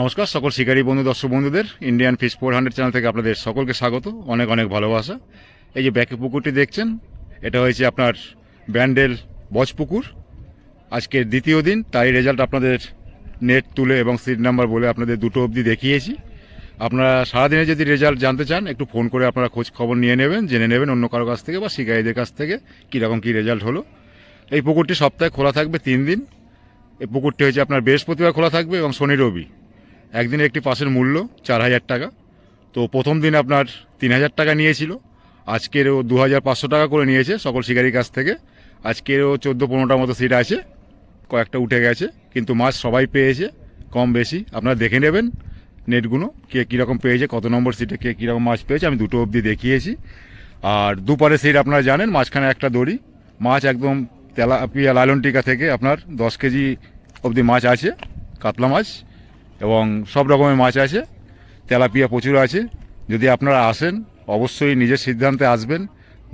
নমস্কার, সকল শিকারী বন্ধু, দর্শক বন্ধুদের Indian fish four hundred channel থেকে আপনাদের সকলকে স্বাগত। অনেক অনেক ভালোবাসা। এই যে ব্যাকে পুকুরটি দেখছেন, এটা হয়েছে আপনার ব্যান্ডেল বজ পুকুর। আজকের দ্বিতীয় দিন তাই রেজাল্ট আপনাদের নেট তুলে এবং সিট নাম্বার বলে আপনাদের দুটো অবধি দেখিয়েছি। আপনারা সারাদিনে যদি রেজাল্ট জানতে চান, একটু ফোন করে আপনারা খোঁজ খবর নিয়ে নেবেন, জেনে নেবেন অন্য কারও কাছ থেকে বা শিকারীদের কাছ থেকে কীরকম কী রেজাল্ট হলো। এই পুকুরটি সপ্তাহে খোলা থাকবে তিন দিন। এই পুকুরটি হয়েছে আপনার বৃহস্পতিবার খোলা থাকবে এবং শনি রবি। একদিনে একটি পাসের মূল্য চার হাজার টাকা। তো প্রথম দিন আপনার তিন হাজার টাকা নিয়েছিল। আজকেরও দু হাজার পাঁচশো টাকা করে নিয়েছে সকল শিকারির কাছ থেকে। আজকেরও চোদ্দ পনেরোটার মতো সিট আছে। কয়েকটা উঠে গেছে, কিন্তু মাছ সবাই পেয়েছে, কম বেশি। আপনারা দেখে নেবেন নেটগুলো, কে কীরকম পেয়েছে, কত নম্বর সিটে কে কীরকম মাছ পেয়েছে, আমি দুটো অবধি দেখিয়েছি। আর দুপারে সিট আপনারা জানেন, মাঝখানে একটা দড়ি। মাছ একদম তেলাপিয়া লালনটিকা থেকে আপনার দশ কেজি অবধি মাছ আছে, কাতলা মাছ। এবং সব রকমের মাছ আছে, তেলাপিয়া প্রচুর আছে। যদি আপনারা আসেন, অবশ্যই নিজের সিদ্ধান্তে আসবেন।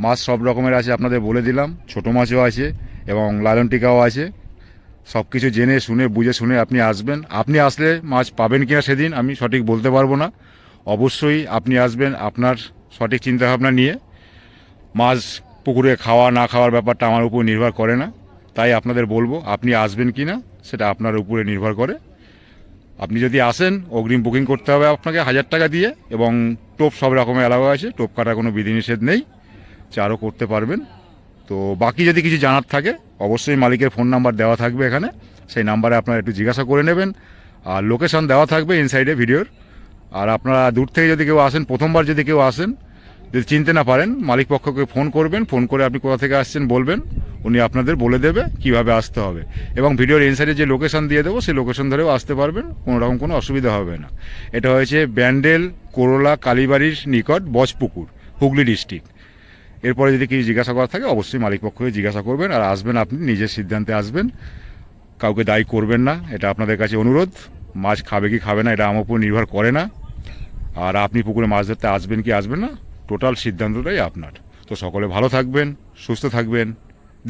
মাছ সব রকমের আছে, আপনাদের বলে দিলাম। ছোট মাছও আছে এবং লালন টিকাও আছে। সব কিছু জেনে, শুনে, বুঝে, শুনে আপনি আসবেন। আপনি আসলে মাছ পাবেন কিনা সেদিন আমি সঠিক বলতে পারব না। অবশ্যই আপনি আসবেন আপনার সঠিক চিন্তাভাবনা নিয়ে। মাছ পুকুরে খাওয়া, না খাওয়ার ব্যাপারটা আমার উপর নির্ভর করে না। তাই আপনাদের বলব, আপনি আসবেন কি না সেটা আপনার উপরে নির্ভর করে। আপনি যদি আসেন, অগ্রিম বুকিং করতে হবে আপনাকে হাজার টাকা দিয়ে এবং টোপ সব রকমের অ্যালাউ আছে, টোপ কাটার কোনো বিধিনিষেধ নেই, চারও করতে পারবেন। তো বাকি যদি কিছু জানার থাকে, অবশ্যই মালিকের ফোন নাম্বার দেওয়া থাকবে এখানে, সেই নাম্বারে আপনারা একটু জিজ্ঞাসা করে নেবেন। আর লোকেশান দেওয়া থাকবে ইনসাইডে ভিডিওর। আর আপনারা দূর থেকে যদি কেউ আসেন, প্রথমবার যদি কেউ আসেন যদি চিনতে না পারেন, মালিক পক্ষকে ফোন করবেন, ফোন করে আপনি কোথা থেকে আসছেন বলবেন, উনি আপনাদের বলে দেবে কীভাবে আসতে হবে। এবং ভিডিওর ইনসাইডে যে লোকেশন দিয়ে দেবো, সেই লোকেশন ধরেও আসতে পারবেন, কোনো রকম কোনো অসুবিধা হবে না। এটা হয়েছে ব্যান্ডেল, কোরলা, কালীবাড়ির নিকট বজপুকুর, হুগলি ডিস্ট্রিক্ট এরপরে যদি কিছু জিজ্ঞাসা করা থাকে, অবশ্যই মালিক পক্ষকে জিজ্ঞাসা করবেন, আর আসবেন আপনি নিজের সিদ্ধান্তে আসবেন। কাউকে দায়ী করবেন না, এটা আপনাদের কাছে অনুরোধ। মাছ খাবে কি খাবে না, এটা আমার উপর নির্ভর করে না। আর আপনি পুকুরে মাছ ধরতে আসবেন কি আসবেন না টোটাল সিদ্ধান্তটাই আপনার। তো সকলে ভালো থাকবেন, সুস্থ থাকবেন।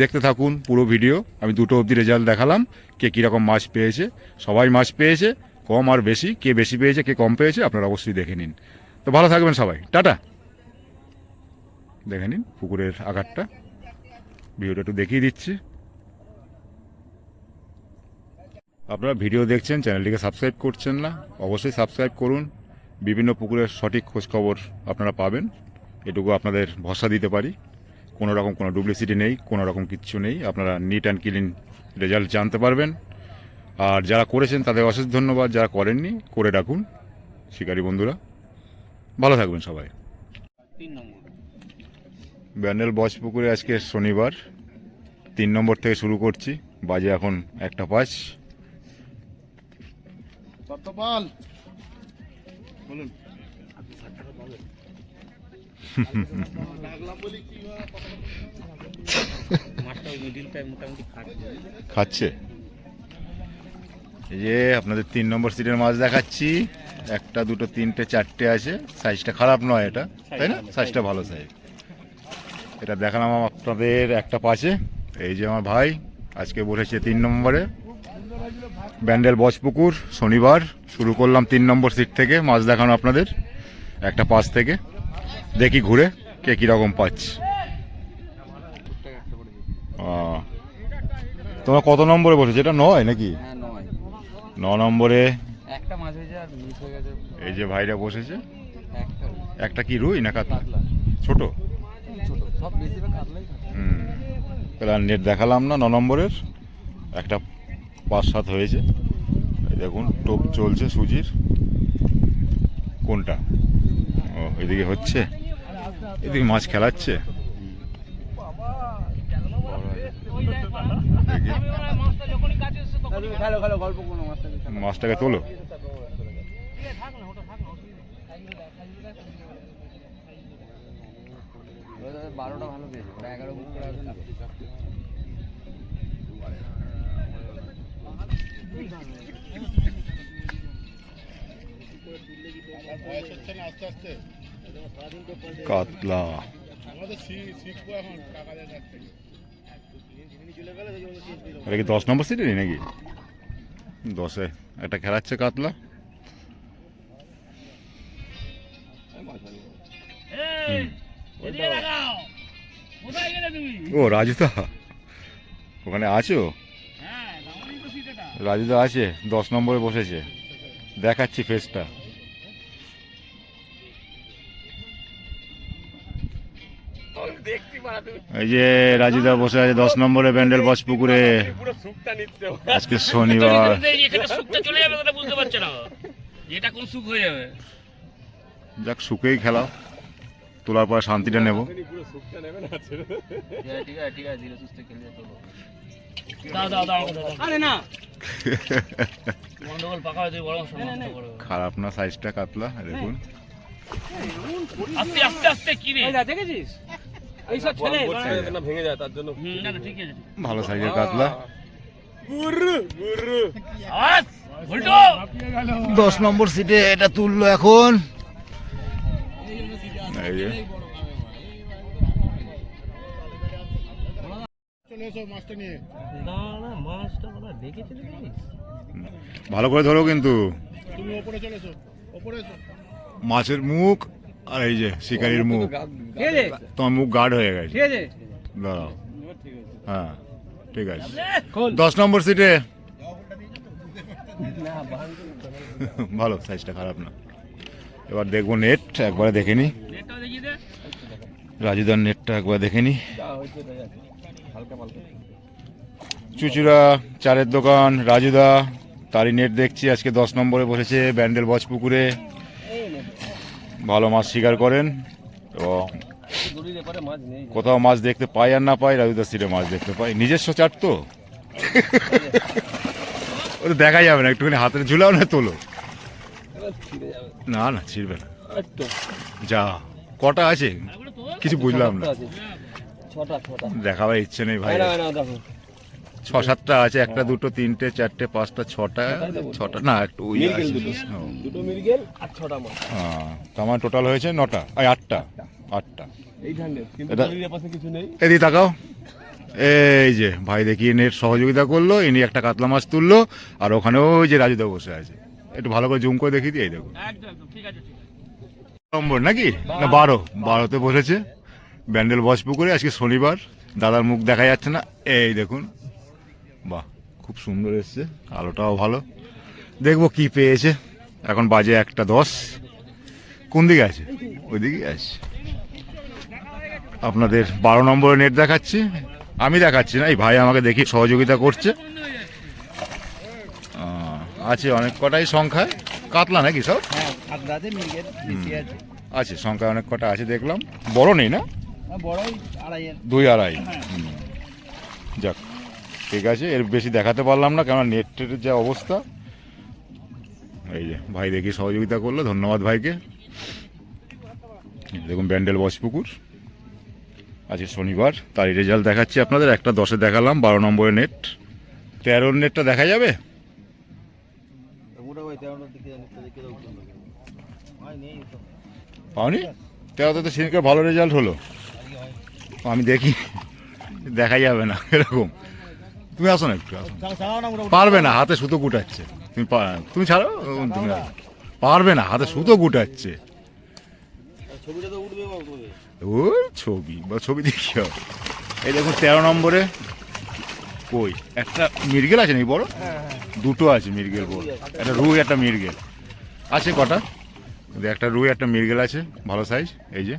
দেখতে থাকুন পুরো ভিডিও। আমি দুটো অবধি রেজাল্ট দেখালাম, কে কীরকম মাছ পেয়েছে। সবাই মাছ পেয়েছে, কম আর বেশি, কে বেশি পেয়েছে, কে কম পেয়েছে, আপনারা অবশ্যই দেখে নিন। তো ভালো থাকবেন সবাই। টাটা। দেখে নিন পুকুরের আকারটা ভিডিওটা একটু দেখিয়ে দিচ্ছি। আপনারা ভিডিও দেখছেন, চ্যানেলটিকে সাবস্ক্রাইব করছেন না, অবশ্যই সাবস্ক্রাইব করুন। বিভিন্ন পুকুরের সঠিক খোঁজখবর আপনারা পাবেন। এটুকু আপনাদের ভরসা দিতে পারি। কোনো রকম কোনো ডুপ্লিসিটি নেই কোনো রকম কিচ্ছু নেই। আপনারা নিট অ্যান্ড ক্লিন রেজাল্ট জানতে পারবেন। আর যারা করেছেন তাদের অশেষ ধন্যবাদ যারা করেননি করে রাখুন। শিকারী বন্ধুরা ভালো থাকবেন সবাই। ব্যান্ডেল বস পুকুরে আজকে শনিবার। তিন নম্বর থেকে শুরু করছি। বাজে এখন একটা পাঁচ। বলুন। খাচ্ছে। এই যে আপনাদের তিন নম্বর সিটের মাছ দেখাচ্ছি। একটা, দুটো, তিনটে, চারটে আছে। সাইজটা খারাপ নয় এটা, তাই না? সাইজটা ভালো সাইজ এটা দেখালাম আপনাদের একটা পাশে। এই যে আমার ভাই, আজকে বসেছে তিন নম্বরে। ব্যান্ডেল বজপুকুর শনিবার। শুরু করলাম তিন নম্বর সিট থেকে, মাছ দেখানো আপনাদের। একটা পাশ থেকে। দেখি ঘুরে কে কীরকম পাচ্ছে। তোমরা কত নম্বরে বসেছো? এটা নয় নাকি? হ্যাঁ ন নম্বরে। এই যে ভাইরা বসেছে। একটা। কি রুই না কাতলা? ছোট? হুম তাহলে আর নেট দেখালাম না ন নম্বরের। একটা পাঁচ সাত হয়েছে। দেখুন টোপ চলছে সুজির। কোনটা? ও এদিকে হচ্ছে? এদিকে মাছ খেলাচ্ছে। মাছটাকে তোলো। বারোটা ভালো পেয়েছে এগারো বুক করে আসবে না কাতলা। এটা কি দশ নম্বর সিটি নাকি? দশে। একটা খেলাচ্ছে কাতলা। ও রাজুদা। ওখানে আছো? রাজুদা আছে দশ নম্বরে বসেছে। দেখাচ্ছি ফেসটা এই যে রাজুদা বসে আছে দশ নম্বরে ব্যান্ডেল বস পুকুরে পুরো সুখটা নিচ্ছে আজকে শনিবার। চলে যাবে বুঝতে পারছে না এটা কোন সুখ হয়ে যাবে যাক সুখেই খেলা তোলার পরে শান্তিটা নেব। পুরো সুখটা নেবে না ঠিক আছে ঠিক আছে ধীরে সুস্থে খেলে চলো দাও দাও দাও আরে না গন্ডগোল পাকা বড় সমস্যা করবে খারাপ না সাইজটা কাতলা দেখুন আস্তে আস্তে আস্তে কি রে? দেখেছিস? এই ছেলে না ভেঙে যায় তার জন্য। হুম, না না ঠিক আছে ভালো সাইজের কাতলা। দশ নম্বর সিটে এটা তুললো এখন। এই যে। না না মাছটা বলা দেখেছিস ভালো করে ধরো কিন্তু। মাছের মুখ। আর এই যে শিকারির মুখ তোমার মুখ গার্ড হয়ে গেছে। ঠিক আছে। দাঁড়াও। হ্যাঁ ঠিক আছে। দশ নম্বর সিটে ভালো সাইজটা খারাপ না। এবার দেখব নেট একবারে দেখে নি। রাজুদার নেটটা একবার দেখে নি। চুচুড়া চারের দোকান রাজুদা তারই নেট দেখছি। আজকে দশ নম্বরে বসেছে ব্যান্ডেল বজপুকুরে। ভালো মাছ শিকার করেন এবং কোথাও মাছ দেখতে পাই আর না পাই রাজুদার সিটে মাছ দেখতে পাই। নিজস্ব চাট তো? ও তো দেখা যাবে না একটুখানি হাতের ঝুলাও না তোলো। না না ছিড়বে না। যা কটা আছে? কিছু বুঝলাম না। দেখাবার ইচ্ছে নেই ভাই। ছ সাতটা আছে একটা দুটো তিনটে চারটে পাঁচটা ছটা ছটা না একটু ওই দুটো। মিরগেল আর ছটা হ্যাঁ, তো আমার টোটাল হয়েছে নটা ওই আটটা আটটা। এদিকে তাকাও। এই যে ভাই দেখি নেট সহযোগিতা করল ইনি একটা কাতলা মাছ তুললো আর ওখানে ওই যে রাজুদা বসে আছে। একটু ভালো করে জুম করে দেখিয়ে দিই আছে। নম্বর নাকি? না বারো বারোতে বসেছে। ব্যান্ডেল বস পুকুরে আজকে শনিবার দাদার মুখ দেখা যাচ্ছে না। এই দেখুন বাহ খুব সুন্দর এসছে। আলোটাও ভালো। দেখব কি পেয়েছে। এখন বাজে একটা দশ। কোন দিকে আছে? ওইদিকে আছে। আপনাদের বারো নম্বরে নেট দেখাচ্ছি। আমি দেখাচ্ছি না এই ভাই আমাকে দেখি সহযোগিতা করছে। আছে অনেক কটাই সংখ্যায় কাতলা নাকি সব? হ্যাঁ আছে সংখ্যায় অনেক কটা আছে দেখলাম। বড় নেই না? দুই আড়াই। হুম। যাক ঠিক আছে এর বেশি দেখাতে পারলাম না কেননা নেটের যা অবস্থা। এই যে ভাই দেখি সহযোগিতা করল ধন্যবাদ ভাইকে। দেখুন ব্যান্ডেল বসপুকুর। আজকে শনিবার তারই রেজাল্ট দেখাচ্ছি আপনাদের একটা দশে দেখালাম বারো নম্বরের নেট তেরোর নেটটা দেখা যাবে? পাওনি? তেরোতে তো সেদিনকে ভালো রেজাল্ট হলো। আমি দেখি দেখা যাবে না এরকম। তুমি আসো না একটু আসো পারবে না হাতে সুতো গুটাচ্ছে। তুমি তুমি ছাড়ো? তুমি পারবে না হাতে সুতো গুটাচ্ছে। ছবিটা তো উঠবে বাবু তবে ও ছবি বা ছবি দেখি। এই দেখুন তেরো নম্বরে। কই? একটা মির্গেল আছে নাকি বড়? দুটো আছে মির্গেল বড়। একটা রুই একটা মির্গেল আছে কটা? একটা রুই একটা মির্গেল আছে ভালো সাইজ এই যে।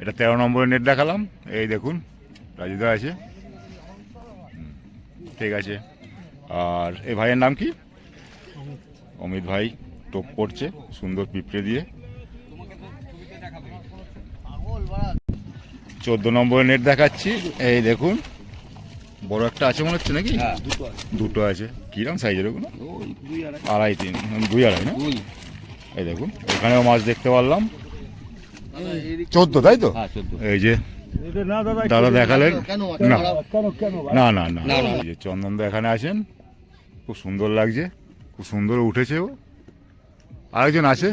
এটা তেরো নম্বরে নেট দেখালাম। এই দেখুন রাজুদা আছে। ঠিক আছে। আর এই ভাইয়ের নাম কি? অমিত ভাই টোপ করছে সুন্দর পিঁপড়ে দিয়ে। চোদ্দ নম্বরের নেট দেখাচ্ছি। এই দেখুন বড় একটা আছে মনে হচ্ছে নাকি? হ্যাঁ দুটো আছে। কিরম সাইজের ওগুলো? আড়াই। তিন দুই আড়াই না? এই দেখুন এখানেও মাছ দেখতে পারলাম। চোদ্দ তাই তো? হ্যাঁ এই যে দাদা দাদা দেখালেন? না। না না না। যে চন্দনদা এখানে আছেন খুব সুন্দর লাগছে খুব সুন্দর উঠেছে ও। আরেকজন আছে?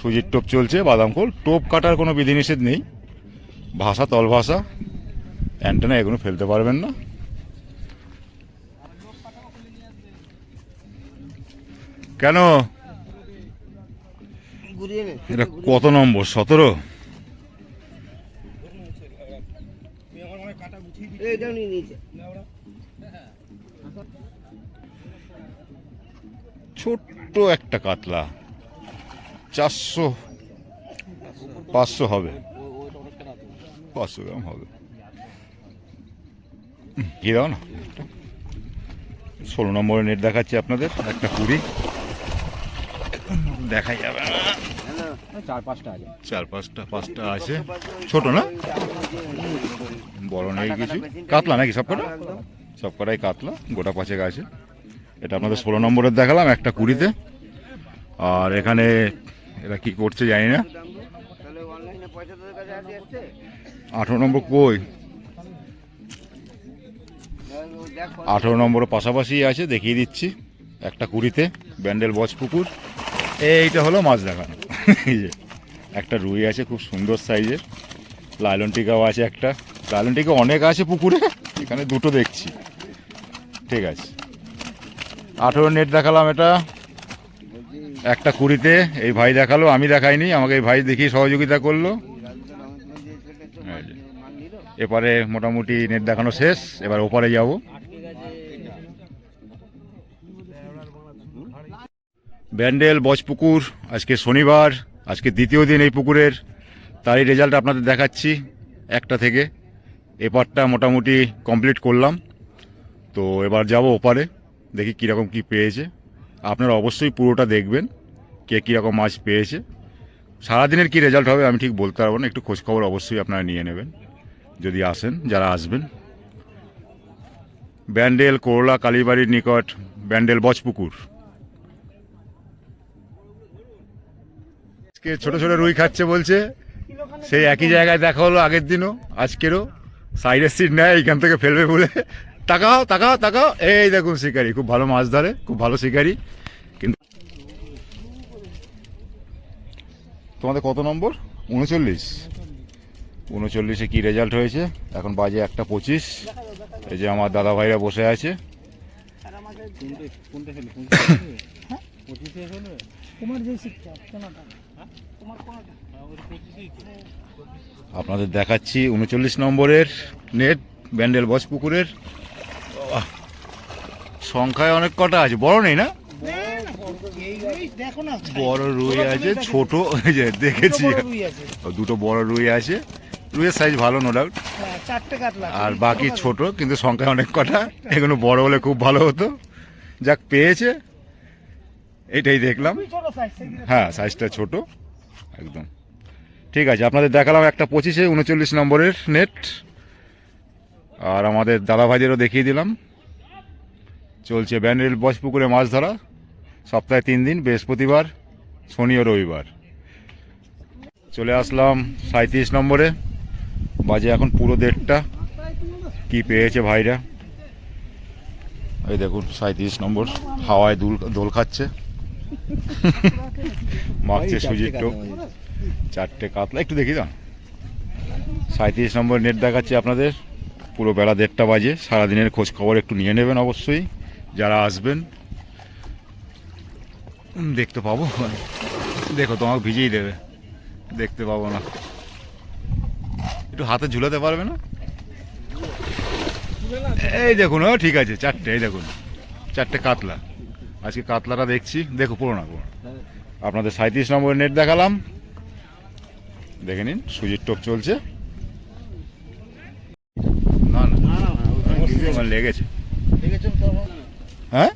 সুজির টোপ চলছে বাদাম খোল। টোপ কাটার কোনো বিধিনিষেধ নেই। ভাষা তল ভাষা অ্যান্টেনা এগুলো ফেলতে পারবেন না। কেন? এটা কত নম্বর? সতেরো? এটাও নিয়ে নিয়েছে। ছোট্ট একটা কাতলা। চারশো, পাঁচশো হবে। পাঁচশো গ্রাম হবে। কি দাও না? ষোলো নম্বরের নেট দেখাচ্ছি আপনাদের। একটা কুড়ি। দেখা যাবে না। চার পাঁচটা চার পাঁচটা পাঁচটা আছে। ছোট না? বড় নেই কিছু। কাতলা নাকি সব কটা? সব কটাই কাতলা, গোটা পাঁচেক আছে। এটা আপনাদের ষোলো নম্বরের দেখালাম একটা কুড়িতে। আর এখানে এরা কি করছে জানি না। আঠেরো নম্বর কই? আঠেরো নম্বরের পাশাপাশি আছে, দেখিয়ে দিচ্ছি। একটা কুড়িতে, ব্যান্ডেল বচ পুকুর। এইটা হলো মাছ দেখানো। যে, একটা রুই আছে খুব সুন্দর সাইজের। লাইলন টিকাও আছে একটা। লাইলন টিকা অনেক আছে পুকুরে, এখানে দুটো দেখছি। ঠিক আছে। আঠেরো নেট দেখালাম এটা। একটা কুড়িতে, এই ভাই দেখাল, আমি দেখাইনি, আমাকে এই ভাই দেখিয়ে সহযোগিতা করল। এপারে মোটামুটি নেট দেখানো শেষ, এবার ওপারে যাব। ব্যান্ডেল, বজপুকুর, আজকে শনিবার, আজকে দ্বিতীয় দিন এই পুকুরের। তারই রেজাল্ট আপনাদের দেখাচ্ছি, একটা থেকে। এপারটা মোটামুটি কমপ্লিট করলাম। তো এবার যাব ওপারে, দেখি কীরকম কি পেয়েছে। আপনারা অবশ্যই পুরোটা দেখবেন, কে কীরকম মাছ পেয়েছে। সারাদিনের কি রেজাল্ট হবে আমি ঠিক বলতে পারব না, একটু খোঁজখবর অবশ্যই আপনারা নিয়ে নেবেন, যদি আসেন, যারা আসবেন। ব্যান্ডেল, করলা, কালীবাড়ির নিকট, ব্যান্ডেল, বজপুকুর। আজকে ছোট ছোট রুই খাচ্ছে বলছে সেই একই জায়গায় দেখা হলো আগের দিনও আজকেরও। সাইডের সিট নেয় এইখান থেকে ফেলবে বলে। তাকাও তাকাও তাকাও। এই দেখুন শিকারি খুব ভালো মাছ ধরে খুব ভালো শিকারি। কিন্তু তোমাদের কত নম্বর? উনচল্লিশ। উনচল্লিশে কি রেজাল্ট হয়েছে? এখন বাজে একটা পঁচিশ। এই যে আমার দাদা ভাইরা বসে আছে। তোমার যে শিক্ষা আপনাদের দেখাচ্ছি উনচল্লিশ নম্বরের নেট ব্যান্ডেল বস পুকুরের। সংখ্যায় অনেক কটা আছে বড় নেই না? বড় রুই আছে ছোট দেখেছি। দুটো বড় রুই আছে। রুইয়ের সাইজ ভালো নো ডাউট হ্যাঁ, আর বাকি ছোট কিন্তু সংখ্যায় অনেক কটা। এগুলো বড় হলে খুব ভালো হতো। যাক পেয়েছে। এটাই দেখলাম। হ্যাঁ সাইজটা ছোট। একদম। ঠিক আছে, আপনাদের দেখালাম একটা পঁচিশে উনচল্লিশ নম্বরের নেট আর আমাদের দাদা ভাইদেরও দেখিয়ে দিলাম। চলছে ব্যান্ডেল বসপুকুরে মাছ ধরা। সপ্তাহে তিন দিন, বৃহস্পতিবার, শনি ও রবিবার। চলে আসলাম সাঁত্রিশ নম্বরে। বাজে এখন পুরো দেড়টা। কি পেয়েছে ভাইরা? এই দেখুন সাঁত্রিশ নম্বর, হাওয়ায় দোল খাচ্ছে। মাখছে সুজির টোপ চারটে কাতলা একটু দেখি দাও সাঁত্রিশ নম্বর নেট দেখাচ্ছি আপনাদের। পুরো বেলা দেড়টা বাজে সারাদিনের খোঁজ খবর একটু নিয়ে নেবেন অবশ্যই। যারা আসবেন দেখতে পাবো। দেখো তোমাকে ভিজেই দেবে। দেখতে পাবো না। একটু হাতে ঝুলাতে পারবে না? এই দেখুন ও ঠিক আছে চারটে এই দেখুন। চারটে কাতলা আজকে কাতলাটা দেখছি। দেখো পুরো না পুরো আপনাদের সাঁত্রিশ নম্বরের নেট দেখালাম। দেখে নিন সুজির টোপ চলছে। না না লেগেছে। হ্যাঁ?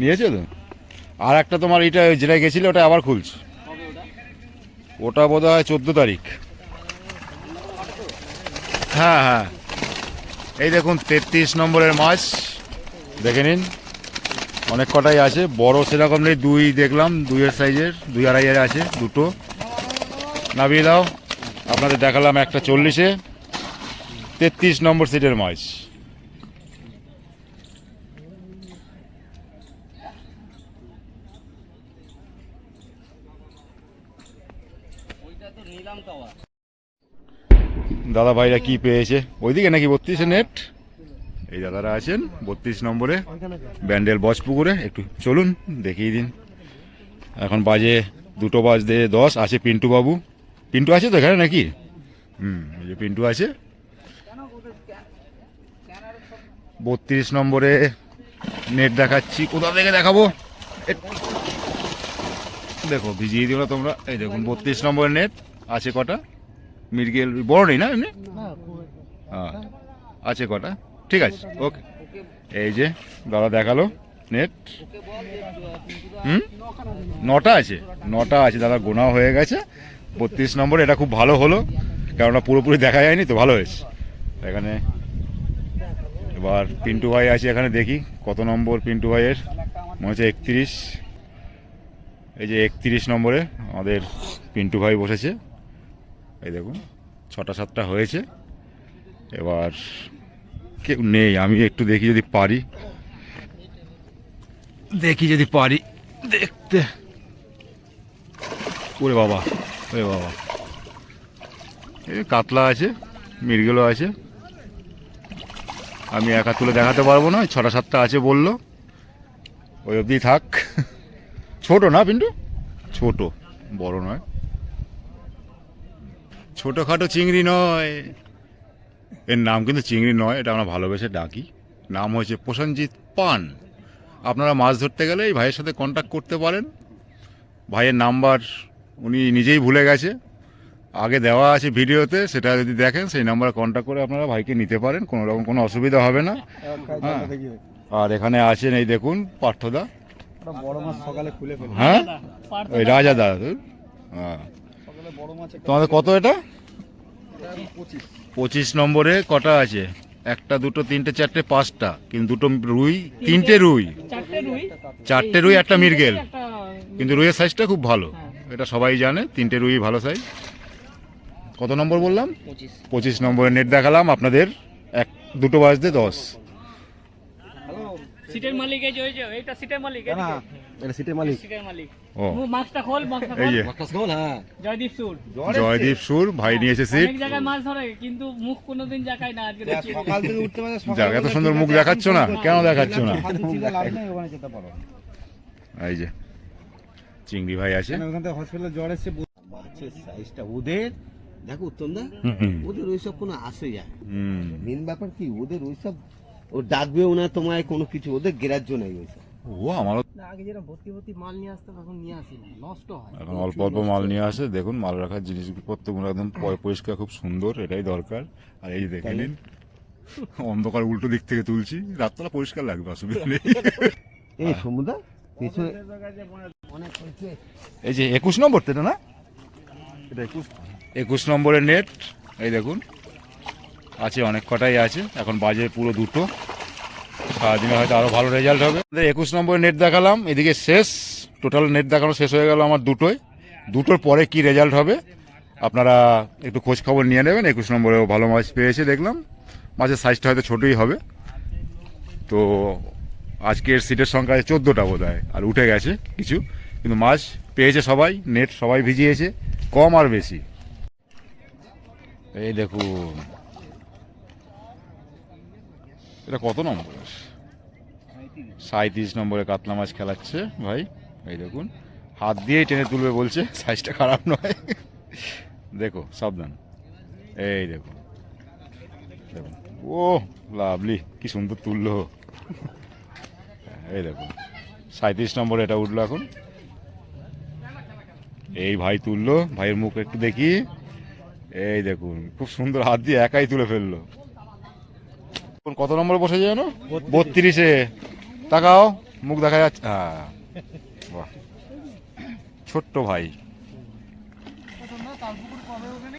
নিয়েছে তো? আর একটা তোমার এটা যেটা গেছিল ওটা আবার খুলছে। ওটা? বোধ হয় চোদ্দ তারিখ। হ্যাঁ হ্যাঁ। এই দেখুন তেত্রিশ নম্বরের মাছ। দেখে নিন। অনেক কটাই আছে। বড় সেরকম নেই, দুই দেখলাম, দুইয়ের সাইজের, দুই আড়াইয়ের আছে, দুটো। নামিয়ে দাও। আপনাদের দেখালাম একটা চল্লিশে। তেত্রিশ নম্বর সিটের মাছ। দাদা ভাইরা কি পেয়েছে? ওইদিকে নাকি বত্রিশে নেট এই দাদারা আছেন বত্রিশ নম্বরে। ব্যান্ডেল বজপুকুরে একটু চলুন দেখিয়ে দিন। এখন বাজে দুটো বাজ বাজতে দশ আছে পিন্টু বাবু। পিন্টু আছে তো এখানে নাকি? হুম এই যে পিন্টু আছে। বত্রিশ নম্বরে নেট দেখাচ্ছি কোথা থেকে দেখাবো? দেখো ভিজিয়ে দিও না তোমরা। এই দেখুন বত্রিশ নম্বরের নেট আছে কটা? মির্গেল বড় নেই না এমনি? হ্যাঁ আছে কটা? ঠিক আছে, ওকে। এই যে, দাদা দেখাল, নেট। হুম? নটা আছে নটা আছে, দাদা, গোনা হয়ে গেছে। বত্রিশ নম্বর, এটা খুব ভালো হলো কেননা পুরোপুরি দেখা যায়নি, তো ভালো হয়েছে। এখানে, এবার পিন্টু ভাই আছে, এখানে দেখি, কত নম্বর পিন্টু ভাইয়ের? মনে হচ্ছে একত্রিশ। এই যে একত্রিশ নম্বরে, আমাদের পিন্টু ভাই বসেছে। এই দেখুন, ছটা সাতটা হয়েছে। এবার কেউ নেই, আমি একটু দেখি যদি পারি। দেখি যদি পারি, দেখতে। ওরে বাবা ওরে বাবা। এই কাতলা আছে, মিরগেলও আছে। আমি একা তুলে দেখাতে পারব না ছটা সাতটা আছে বলল। ওই অবধি থাক। ছোট না পিন্টু? ছোট, বড় নয়। ছোটোখাটো চিংড়ি নয়। এর নাম কিন্তু চিংড়ি নয় এটা আমরা ভালোবেসে ডাকি। নাম হয়েছে প্রসেনজিৎ পান। আপনারা মাছ ধরতে গেলে এই ভাইয়ের সাথে কন্ট্যাক্ট করতে পারেন। ভাইয়ের নাম্বার উনি নিজেই ভুলে গেছে। আগে দেওয়া আছে ভিডিওতে সেটা যদি দেখেন সেই নাম্বারে কন্ট্যাক্ট করে আপনারা ভাইকে নিতে পারেন। কোনো রকম কোনো অসুবিধা হবে না। হ্যাঁ। আর এখানে আছেন এই দেখুন পার্থদা। বড় মাছ সকালে খুলে ফেলে হ্যাঁ? ওই রাজা দা হ্যাঁ। সকালে বড় মাছ একটা তোমাদের কত এটা? পঁচিশ নম্বরে কটা আছে? একটা দুটো তিনটে চারটে পাঁচটা। কিন্তু দুটো রুই তিনটে রুই। চারটে রুই। একটা মিরগেল। কিন্তু রুইয়ের সাইজটা খুব ভালো। এটা সবাই জানে তিনটে রুই ভালো সাইজ। কত নম্বর বললাম? পঁচিশ। পঁচিশ নম্বরের নেট দেখালাম আপনাদের। এক দুটো বাজতে দশ। সিটের মালিক এই যে ওই যে এইটা সিটের মালিক না এটা সিটের মালিক। সিটের মালিক। ও। ও, মাছটা খোল মাছটা এই যে। মাছ খাও না জয়দীপ সুর। জয়দীপ সুর ভাই নিয়েছে সিট। অনেক জায়গায় মাছ ধরে কিন্তু মুখ কোনোদিন জায়গায় না আজকে দেখিয়ে সকাল থেকে উঠতে পারে যাক এত সুন্দর মুখ দেখাচ্ছ না? কেন দেখাচ্ছ না? লাভ নেই ওখানে যেতে পারো। এই যে চিংড়ি ভাই আছে। ওখান থেকে হসপিটালে জ্বর এসছে মাছের সাইজটা ওদের দেখো উত্তম দা ওদের ওইসব কোনো আসে যায় মেন ব্যাপার কি ওদের ওইসব ও ডাকবেও না তোমায় কোনো কিছু ওদের গ্রাহ্য নেই ওইসব ও আমারও আগে যেরকম ভর্তি ভর্তি মাল নিয়ে আসতাম এখন নিয়ে আসি না। নষ্ট হয়। এখন অল্প অল্প মাল নিয়ে আসে দেখুন মাল রাখার জিনিসপত্রগুলো একদম প- পরিষ্কার খুব সুন্দর এটাই দরকার। আর এই যে দেখে নিন অন্ধকার উল্টো দিক থেকে তুলছি রাতটা পরিষ্কার লাগবে অসুবিধা নেই। এই সমুদা পেছনে অনেক এই যে একুশ নম্বর তো না? এটা একুশ। একুশ নম্বরের নেট এই দেখুন। আছে, অনেক কটাই আছে। এখন বাজে পুরো দুটো। সারাদিনে হয়তো আরও ভালো রেজাল্ট হবে। একুশ নম্বরে নেট দেখালাম, এদিকে শেষ। টোটাল নেট দেখানো শেষ হয়ে গেল আমার দুটোই দুটোর পরে কি রেজাল্ট হবে, আপনারা একটু খোঁজ খবর নিয়ে নেবেন। একুশ নম্বরেও ভালো মাছ পেয়েছে, দেখলাম। মাছের সাইজটা হয়তো ছোটোই হবে। তো আজকের সিটের সংখ্যা চোদ্দোটা বোধ হয় আর উঠে গেছে কিছু। কিন্তু মাছ পেয়েছে সবাই নেট সবাই ভিজিয়েছে, কম আর বেশি। এই দেখুন এটা কত নম্বর? সাঁত্রিশ নম্বরে কাতলা মাছ খেলাচ্ছে, ভাই। এই দেখুন, হাত দিয়েই টেনে তুলবে বলছে, সাইজটা খারাপ নয়। দেখো, সাবধান। এই দেখুন দেখুন। ও লাভলি, কি সুন্দর তুললো। এই দেখুন সাঁত্রিশ নম্বরে এটা উঠল এখন। এই ভাই তুললো, ভাইয়ের মুখ একটু দেখি। এই দেখুন, খুব সুন্দর হাত দিয়ে একাই তুলে ফেলল। কত নম্বরে বসে যায় জানো? বত্রিশে। তাকাও মুখ দেখা যাচ্ছে। হ্যাঁ। বাহ। ছোট্ট ভাই।